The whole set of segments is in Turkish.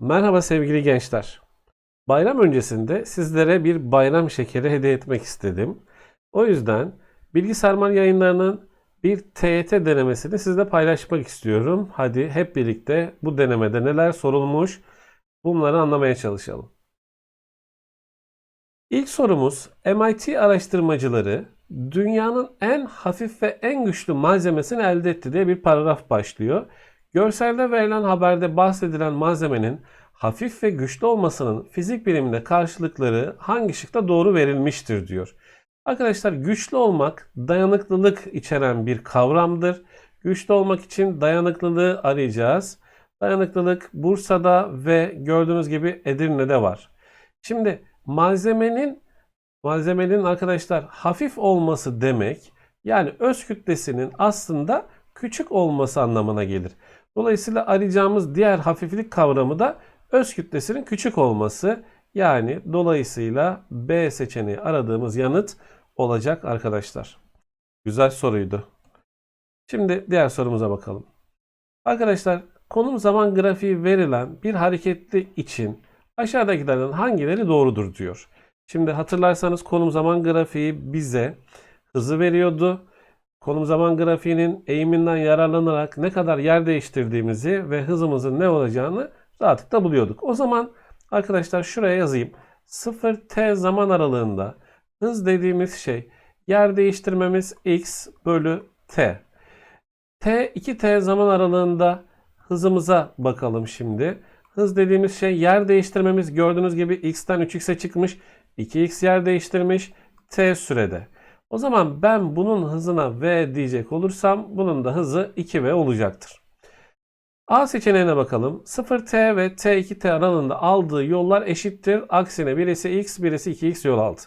Merhaba sevgili gençler. Bayram öncesinde sizlere bir bayram şekeri hediye etmek istedim. O yüzden Bilgi Sarmal yayınlarının bir TYT denemesini sizle paylaşmak istiyorum. Hadi hep birlikte bu denemede neler sorulmuş bunları anlamaya çalışalım. İlk sorumuz MIT araştırmacıları dünyanın en hafif ve en güçlü malzemesini elde etti diye bir paragraf başlıyor. Görselde verilen haberde bahsedilen malzemenin hafif ve güçlü olmasının fizik biliminde karşılıkları hangi şıkta doğru verilmiştir diyor. Arkadaşlar güçlü olmak dayanıklılık içeren bir kavramdır. Güçlü olmak için dayanıklılığı arayacağız. Dayanıklılık Bursa'da ve gördüğünüz gibi Edirne'de var. Şimdi malzemenin malzemenin arkadaşlar hafif olması demek yani öz kütlesinin aslında küçük olması anlamına gelir. Dolayısıyla arayacağımız diğer hafiflik kavramı da öz kütlesinin küçük olması. Yani dolayısıyla B seçeneği aradığımız yanıt olacak arkadaşlar. Güzel soruydu. Şimdi diğer sorumuza bakalım. Arkadaşlar konum zaman grafiği verilen bir hareketli için aşağıdakilerden hangileri doğrudur diyor. Şimdi hatırlarsanız konum zaman grafiği bize hızı veriyordu. Konum zaman grafiğinin eğiminden yararlanarak ne kadar yer değiştirdiğimizi ve hızımızın ne olacağını rahatlıkla buluyorduk. O zaman arkadaşlar şuraya yazayım. 0t zaman aralığında hız dediğimiz şey yer değiştirmemiz x bölü t. t 2t zaman aralığında hızımıza bakalım şimdi. Hız dediğimiz şey yer değiştirmemiz gördüğünüz gibi x'ten 3x'e çıkmış. 2x yer değiştirmiş t sürede. O zaman ben bunun hızına v diyecek olursam bunun da hızı 2v olacaktır. A seçeneğine bakalım. 0t ve t2t aralığında aldığı yollar eşittir. Aksine birisi x birisi 2x yol aldı.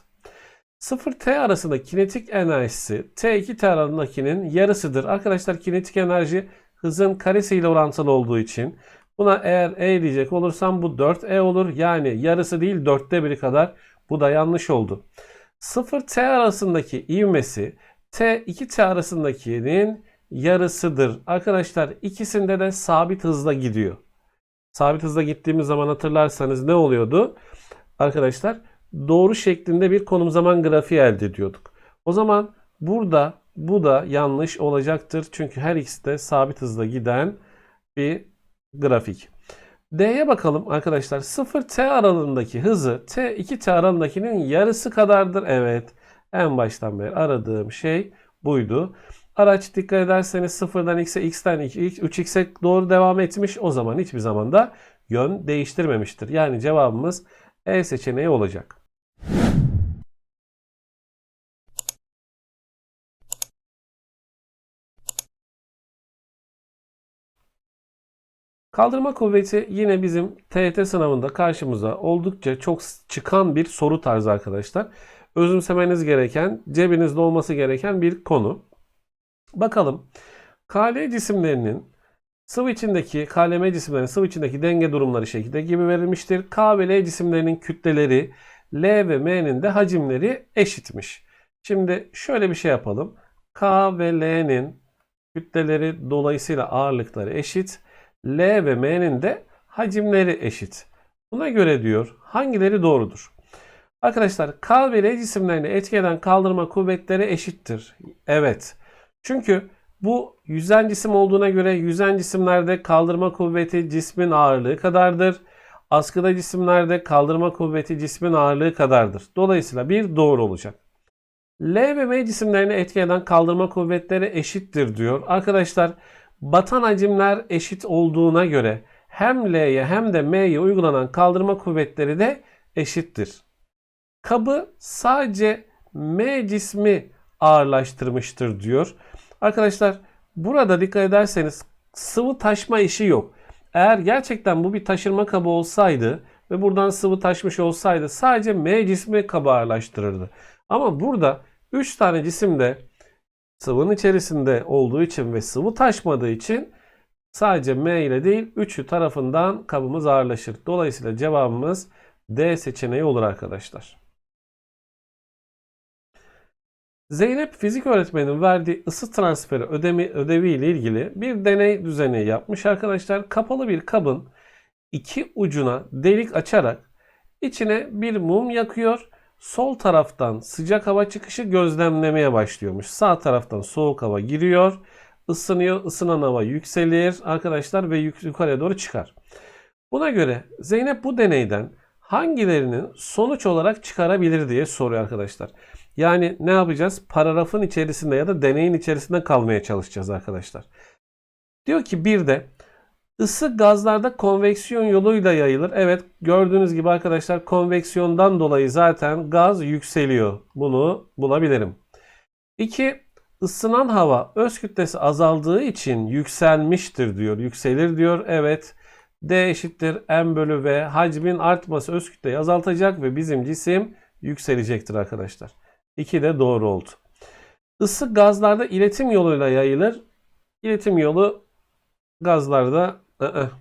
0t arasında kinetik enerjisi t2t aralığındakinin yarısıdır. Arkadaşlar kinetik enerji hızın karesiyle orantılı olduğu için buna eğer e diyecek olursam bu 4e olur. Yani yarısı değil dörtte biri kadar. Bu da yanlış oldu. 0t arasındaki ivmesi t2t arasındakinin yarısıdır. Arkadaşlar ikisinde de sabit hızla gidiyor. Sabit hızla gittiğimiz zaman hatırlarsanız ne oluyordu? Arkadaşlar doğru şeklinde bir konum zaman grafiği elde ediyorduk. O zaman burada bu da yanlış olacaktır. Çünkü her ikisi de sabit hızla giden bir grafik. D'ye bakalım arkadaşlar. 0T aralığındaki hızı T2T aralığındakinin yarısı kadardır. Evet. En baştan beri aradığım şey buydu. Araç dikkat ederseniz sıfırdan x'e x'ten 3x'e doğru devam etmiş. O zaman hiçbir zaman da yön değiştirmemiştir. Yani cevabımız E seçeneği olacak. Kaldırma kuvveti yine bizim TYT sınavında karşımıza oldukça çok çıkan bir soru tarzı arkadaşlar. Özümsemeniz gereken, cebinizde olması gereken bir konu. Bakalım. KL cisimlerinin sıvı içindeki, KLM cisimlerinin sıvı içindeki denge durumları şekilde gibi verilmiştir. K ve L cisimlerinin kütleleri, L ve M'nin de hacimleri eşitmiş. Şimdi şöyle bir şey yapalım. K ve L'nin kütleleri dolayısıyla ağırlıkları eşit. L ve M'nin de hacimleri eşit. Buna göre diyor hangileri doğrudur? Arkadaşlar K ve L cisimlerini etki eden kaldırma kuvvetleri eşittir. Evet. Çünkü bu yüzen cisim olduğuna göre yüzen cisimlerde kaldırma kuvveti cismin ağırlığı kadardır. Askıda cisimlerde kaldırma kuvveti cismin ağırlığı kadardır. Dolayısıyla bir doğru olacak. L ve M cisimlerini etki eden kaldırma kuvvetleri eşittir diyor. Arkadaşlar batan hacimler eşit olduğuna göre hem L'ye hem de M'ye uygulanan kaldırma kuvvetleri de eşittir. Kabı sadece M cismi ağırlaştırmıştır diyor. Arkadaşlar burada dikkat ederseniz sıvı taşma işi yok. Eğer gerçekten bu bir taşırma kabı olsaydı ve buradan sıvı taşmış olsaydı sadece M cismi kabı ağırlaştırırdı. Ama burada 3 tane cisim de sıvının içerisinde olduğu için ve sıvı taşmadığı için sadece M ile değil 3'ü tarafından kabımız ağırlaşır. Dolayısıyla cevabımız D seçeneği olur arkadaşlar. Zeynep fizik öğretmeninin verdiği ısı transferi ödemi, ödevi ile ilgili bir deney düzeni yapmış arkadaşlar. Kapalı bir kabın iki ucuna delik açarak içine bir mum yakıyor. Sol taraftan sıcak hava çıkışı gözlemlemeye başlıyormuş. Sağ taraftan soğuk hava giriyor. ısınıyor. ısınan hava yükselir arkadaşlar ve yuk- yukarıya doğru çıkar. Buna göre Zeynep bu deneyden hangilerini sonuç olarak çıkarabilir diye soruyor arkadaşlar. Yani ne yapacağız? Paragrafın içerisinde ya da deneyin içerisinde kalmaya çalışacağız arkadaşlar. Diyor ki bir de ısı gazlarda konveksiyon yoluyla yayılır. Evet gördüğünüz gibi arkadaşlar konveksiyondan dolayı zaten gaz yükseliyor. Bunu bulabilirim. 2. Isınan hava öz kütlesi azaldığı için yükselmiştir diyor. Yükselir diyor. Evet. D eşittir M bölü V. Hacmin artması öz kütleyi azaltacak ve bizim cisim yükselecektir arkadaşlar. 2 de doğru oldu. Isı gazlarda iletim yoluyla yayılır. İletim yolu gazlarda ı-ı.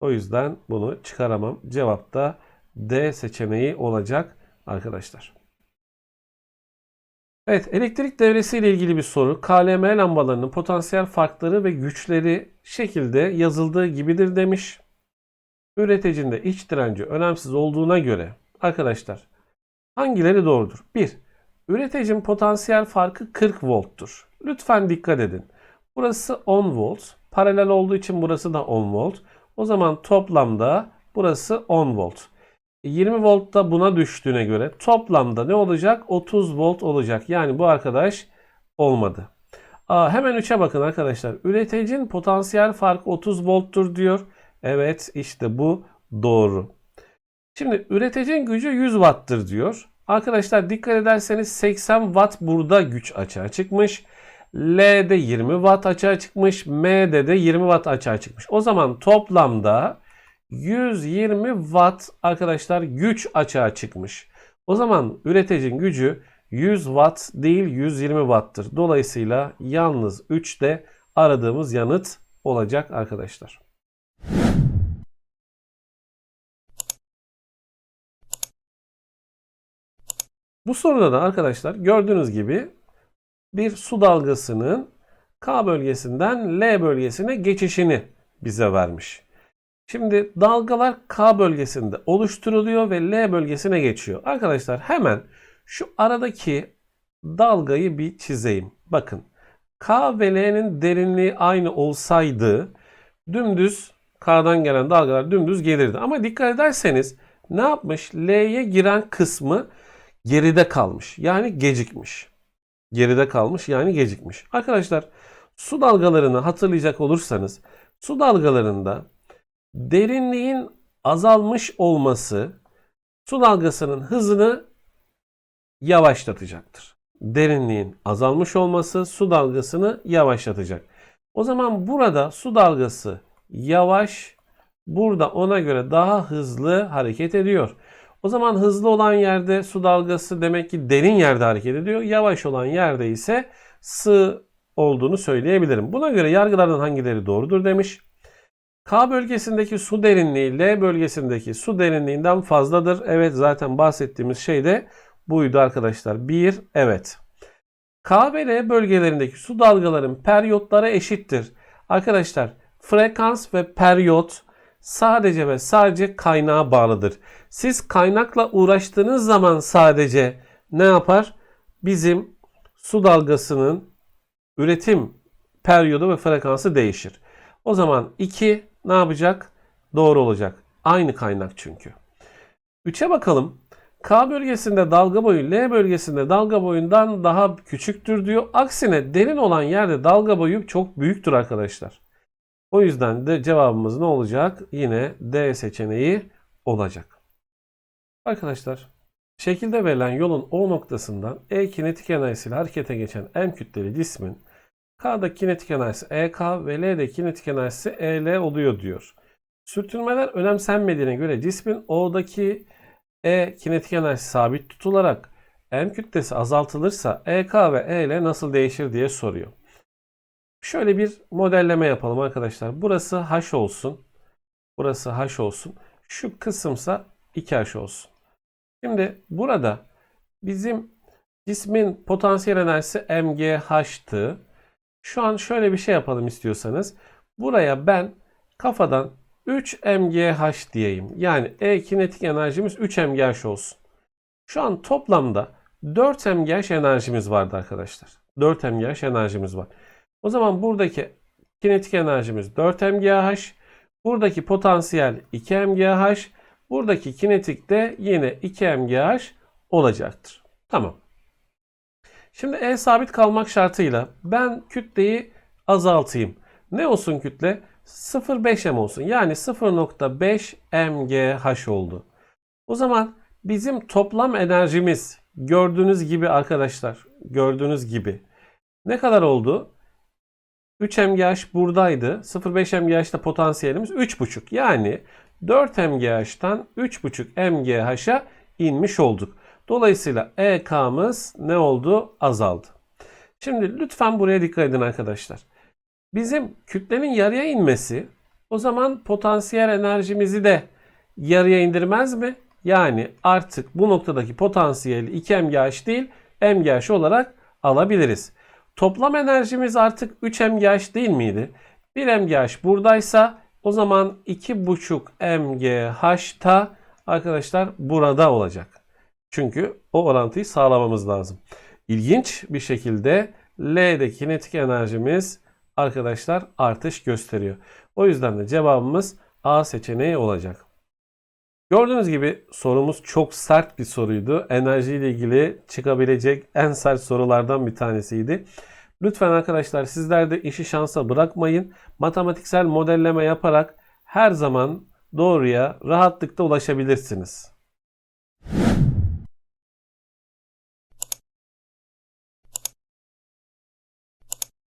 o yüzden bunu çıkaramam. Cevap da D seçeneği olacak arkadaşlar. Evet, elektrik devresi ile ilgili bir soru. KLM lambalarının potansiyel farkları ve güçleri şekilde yazıldığı gibidir demiş. Üreticinde iç direnci önemsiz olduğuna göre arkadaşlar hangileri doğrudur? 1. Üreticinin potansiyel farkı 40 volttur. Lütfen dikkat edin. Burası 10 volt. Paralel olduğu için burası da 10 volt. O zaman toplamda burası 10 volt. 20 volt da buna düştüğüne göre toplamda ne olacak? 30 volt olacak. Yani bu arkadaş olmadı. Aa, hemen 3'e bakın arkadaşlar. Üreticinin potansiyel farkı 30 volttur diyor. Evet işte bu doğru. Şimdi üreticinin gücü 100 watt'tır diyor. Arkadaşlar dikkat ederseniz 80 watt burada güç açığa çıkmış. L'de 20 watt açığa çıkmış. M'de de 20 watt açığa çıkmış. O zaman toplamda 120 watt arkadaşlar güç açığa çıkmış. O zaman üreticinin gücü 100 watt değil 120 watt'tır. Dolayısıyla yalnız 3 de aradığımız yanıt olacak arkadaşlar. Bu soruda da arkadaşlar gördüğünüz gibi bir su dalgasının K bölgesinden L bölgesine geçişini bize vermiş. Şimdi dalgalar K bölgesinde oluşturuluyor ve L bölgesine geçiyor. Arkadaşlar hemen şu aradaki dalgayı bir çizeyim. Bakın K ve L'nin derinliği aynı olsaydı dümdüz K'dan gelen dalgalar dümdüz gelirdi. Ama dikkat ederseniz ne yapmış? L'ye giren kısmı geride kalmış. Yani gecikmiş. Geride kalmış yani gecikmiş. Arkadaşlar su dalgalarını hatırlayacak olursanız su dalgalarında derinliğin azalmış olması su dalgasının hızını yavaşlatacaktır. Derinliğin azalmış olması su dalgasını yavaşlatacak. O zaman burada su dalgası yavaş, burada ona göre daha hızlı hareket ediyor. O zaman hızlı olan yerde su dalgası demek ki derin yerde hareket ediyor. Yavaş olan yerde ise sığ olduğunu söyleyebilirim. Buna göre yargılardan hangileri doğrudur demiş. K bölgesindeki su derinliği L bölgesindeki su derinliğinden fazladır. Evet zaten bahsettiğimiz şey de buydu arkadaşlar. 1 evet. K ve L bölgelerindeki su dalgaların periyotlara eşittir. Arkadaşlar frekans ve periyot sadece ve sadece kaynağa bağlıdır. Siz kaynakla uğraştığınız zaman sadece ne yapar? Bizim su dalgasının üretim periyodu ve frekansı değişir. O zaman 2 ne yapacak? Doğru olacak. Aynı kaynak çünkü. 3'e bakalım. K bölgesinde dalga boyu L bölgesinde dalga boyundan daha küçüktür diyor. Aksine derin olan yerde dalga boyu çok büyüktür arkadaşlar. O yüzden de cevabımız ne olacak? Yine D seçeneği olacak. Arkadaşlar şekilde verilen yolun O noktasından E kinetik enerjisiyle harekete geçen M kütleli cismin K'da kinetik enerjisi EK ve L'de kinetik enerjisi EL oluyor diyor. Sürtünmeler önemsenmediğine göre cismin O'daki E kinetik enerjisi sabit tutularak M kütlesi azaltılırsa EK ve EL nasıl değişir diye soruyor. Şöyle bir modelleme yapalım arkadaşlar. Burası H olsun. Burası H olsun. Şu kısımsa 2H olsun. Şimdi burada bizim cismin potansiyel enerjisi MGH'tı. Şu an şöyle bir şey yapalım istiyorsanız. Buraya ben kafadan 3 mgh diyeyim. Yani E kinetik enerjimiz 3 mgh olsun. Şu an toplamda 4 mgh enerjimiz vardı arkadaşlar. 4 mgh enerjimiz var. O zaman buradaki kinetik enerjimiz 4 mgh. Buradaki potansiyel 2 mgh. Buradaki kinetik de yine 2 mgh olacaktır. Tamam. Şimdi E sabit kalmak şartıyla ben kütleyi azaltayım. Ne olsun kütle? 0,5 m olsun. Yani 0,5 mgh oldu. O zaman bizim toplam enerjimiz gördüğünüz gibi arkadaşlar gördüğünüz gibi ne kadar oldu? 3 mgh buradaydı. 0,5 mgh'da potansiyelimiz 3,5. Yani 4 mgh'tan 3,5 mgh'a inmiş olduk. Dolayısıyla EK'mız ne oldu? Azaldı. Şimdi lütfen buraya dikkat edin arkadaşlar. Bizim kütlenin yarıya inmesi o zaman potansiyel enerjimizi de yarıya indirmez mi? Yani artık bu noktadaki potansiyeli 2 mgh değil mgh olarak alabiliriz. Toplam enerjimiz artık 3 mgh değil miydi? 1 mgh buradaysa o zaman 2,5 mgh da arkadaşlar burada olacak. Çünkü o orantıyı sağlamamız lazım. İlginç bir şekilde L'de kinetik enerjimiz arkadaşlar artış gösteriyor. O yüzden de cevabımız A seçeneği olacak. Gördüğünüz gibi sorumuz çok sert bir soruydu. Enerji ile ilgili çıkabilecek en sert sorulardan bir tanesiydi. Lütfen arkadaşlar sizler de işi şansa bırakmayın. Matematiksel modelleme yaparak her zaman doğruya rahatlıkla ulaşabilirsiniz.